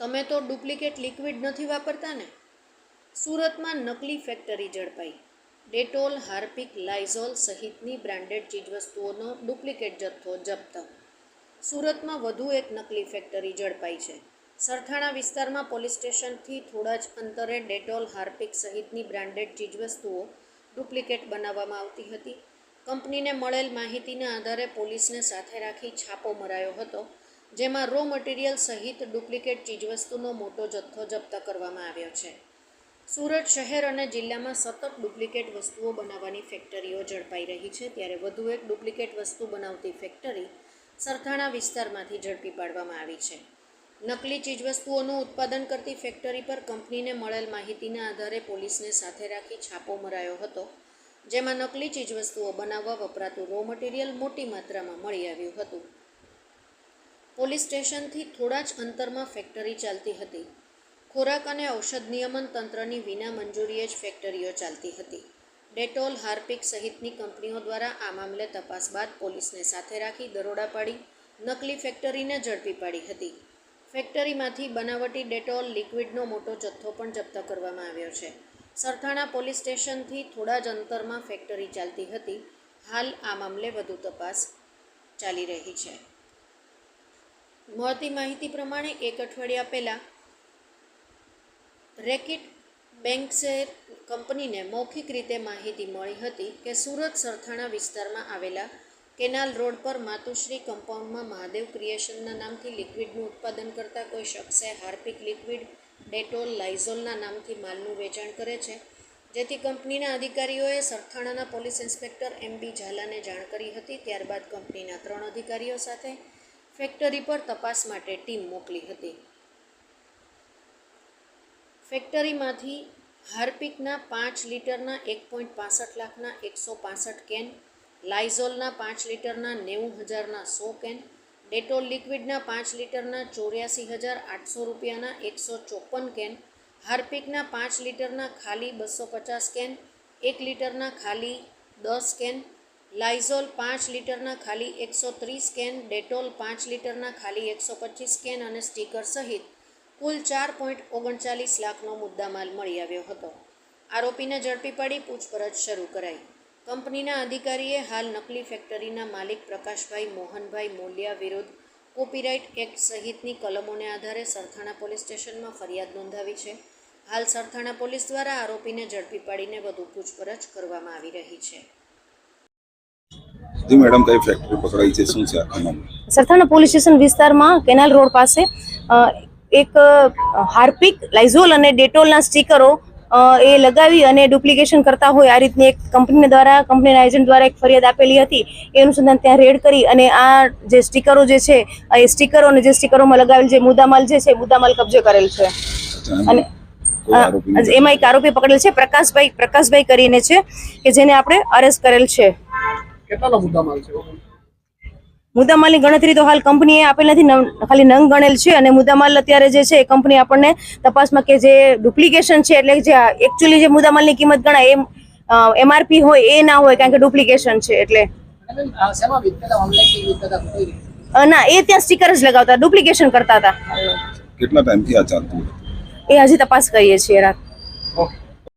તમે તો duplicate liquid નથી વાપરતા ને સુરતમાં નકલી ફેક્ટરી ઝડપાઈ. ડેટોલ, હાર્પિક, લાઇઝોલ સહિતની બ્રાન્ડેડ ચીજવસ્તુઓનો ડુપ્લિકેટ જથ્થો જપ્ત. સુરતમાં વધુ એક નકલી ફેક્ટરી ઝડપાઈ છે. સરથાણા વિસ્તારમાં પોલીસ સ્ટેશનથી થોડા જ અંતરે ડેટોલ, હાર્પિક સહિતની બ્રાન્ડેડ ચીજવસ્તુઓ ડુપ્લિકેટ બનાવવામાં આવતી હતી. કંપનીને મળેલ માહિતીના આધારે પોલીસને સાથે રાખી છાપો મરાયો હતો. જેમાં રો મટીરિયલ સહિત ડુપ્લિકેટ ચીજવસ્તુનો મોટો જથ્થો જપ્ત કરવામાં આવ્યો છે. સુરત શહેર અને જિલ્લામાં સતત ડુપ્લિકેટ વસ્તુઓ બનાવવાની ફેક્ટરીઓ ઝડપાઈ રહી છે. ત્યારે વધુ એક ડુપ્લિકેટ વસ્તુ બનાવતી ફેક્ટરી સરથાણા વિસ્તારમાંથી ઝડપી પાડવામાં આવી છે. નકલી ચીજવસ્તુઓનું ઉત્પાદન કરતી ફેક્ટરી પર કંપનીને મળેલ માહિતીના આધારે પોલીસને સાથે રાખી છાપો મરાયો હતો, જેમાં નકલી ચીજવસ્તુઓ બનાવવા વપરાતું રો મટીરિયલ મોટી માત્રામાં મળી આવ્યું હતું. પોલીસ સ્ટેશનથી થોડા જ અંતરમાં ફેક્ટરી ચાલતી હતી. ખોરાક અને ઔષધ નિયમન તંત્રની વિના મંજૂરીએ જ ફેક્ટરીઓ ચાલતી હતી. ડેટોલ, હાર્પિક સહિતની કંપનીઓ દ્વારા આ મામલે તપાસ બાદ પોલીસને સાથે રાખી દરોડા પાડી, નકલી ફેક્ટરીને ઝડપી પાડી હતી. ફેક્ટરીમાંથી બનાવટી ડેટોલ લિક્વિડનો મોટો જથ્થો પણ જપ્ત કરવામાં આવ્યો છે. સરથાણા પોલીસ સ્ટેશનથી થોડા જ અંતરમાં ફેક્ટરી ચાલતી હતી. હાલ આ મામલે વધુ તપાસ ચાલી રહી છે. મળતી માહિતી પ્રમાણે એક અઠવાડિયા પહેલાં રેકિટ બેંક્સે કંપનીને મૌખિક રીતે માહિતી મળી હતી કે સુરત સરથાણા વિસ્તારમાં આવેલા કેનાલ રોડ પર માતુશ્રી કમ્પાઉન્ડમાં મહાદેવ ક્રિએશનના નામથી લિક્વિડનું ઉત્પાદન કરતા કોઈ શખ્સે હાર્પિક લિક્વિડ ડેટોલ લાઇઝોલના નામથી માલનું વેચાણ કરે છે. જેથી કંપનીના અધિકારીઓએ સરથાણાના પોલીસ ઇન્સ્પેક્ટર એમ બી ઝાલાને જાણ કરી હતી. ત્યારબાદ કંપનીના ત્રણ અધિકારીઓ સાથે ફેક્ટરી પર તપાસ માટે ટીમ મોકલી હતી. ફેક્ટરીમાંથી હાર્પિકના પાંચ લીટરના એક પોઈન્ટ પાસઠ લાખના એકસો પાસઠ કેન, લાઇઝોલના પાંચ લીટરના નેવું હજારના સો કેન, ડેટોલ લિક્વિડના પાંચ લીટરના ચોર્યાસી હજાર આઠસો રૂપિયાના એકસો ચોપન કેન, હાર્પિકના પાંચ લીટરના ખાલી બસો પચાસ કેન, એક લીટરના ખાલી દસ કેન લાઇઝોલ પાંચ લીટરના ખાલી એકસો ત્રીસ કેન, ડેટોલ પાંચ લીટરના ખાલી એકસો પચીસ કેન અને સ્ટીકર સહિત કુલ ચાર પોઈન્ટ ઓગણચાલીસ લાખનો મુદ્દામાલ મળી આવ્યો હતો. આરોપીને ઝડપી પાડી પૂછપરછ શરૂ કરાઈ. કંપનીના અધિકારીએ હાલ નકલી ફેક્ટરીના માલિક પ્રકાશભાઈ મોહનભાઈ મોલિયા વિરુદ્ધ કોપીરાઇટ એક્ટ સહિતની કલમોને આધારે સરથાણા પોલીસ સ્ટેશનમાં ફરિયાદ નોંધાવી છે. હાલ સરથાણા પોલીસ દ્વારા આરોપીને ઝડપી પાડીને વધુ પૂછપરછ કરવામાં આવી રહી છે. જી મેડમ કઈ ફેક્ટરી પકડાઈ છે? શું છે આખા મામલે સરથાણા પોલીસ સ્ટેશન વિસ્તારમાં કેનાલ રોડ પાસે એક હાર્પિક લાઇઝોલ અને ડેટોલના સ્ટીકરો એ લગાવી અને ડુપ્લિકેશન કરતા હોય આ રીતની એક કંપની દ્વારા કંપનીના એજન્ટ દ્વારા એક ફરિયાદ આપેલી હતી. એ અનુસંધાન ત્યાં રેડ કરી અને આ જે સ્ટીકરો જે છે એ સ્ટીકરો અને જે સ્ટીકરોમાં લગાવેલ જે મુદ્દામાલ જે છે મુદ્દામાલ કબજે કરેલ છે. અને એમાં એક આરોપી પકડેલ છે પ્રકાશભાઈ પ્રકાશભાઈ કરીને છે કે જેને આપણે અરેસ્ટ કરેલ છે. કેટલાનો મુદ્દામાલ છે? મુદ્દામાલની ગણતરી તો હાલ કંપનીએ આપેલ નથી ખાલી નંગ ગણેલ છે અને મુદ્દામાલ અત્યારે જે છે એ કંપની આપણને તપાસમાં કે જે ડુપ્લિકેશન છે એટલે જે એકચ્યુઅલી જે મુદ્દામાલની કિંમત ગણાય એમ એમઆરપી હોય એ ના હોય કારણ કે ડુપ્લિકેશન છે એટલે. ના એ ત્યાં સ્ટીકર જ લગાવતા ડુપ્લિકેશન કરતા હતા. કેટલા ટાઈમથી આ ચાલતું એ હજી તપાસ કરીએ છીએ રાત. ઓકે.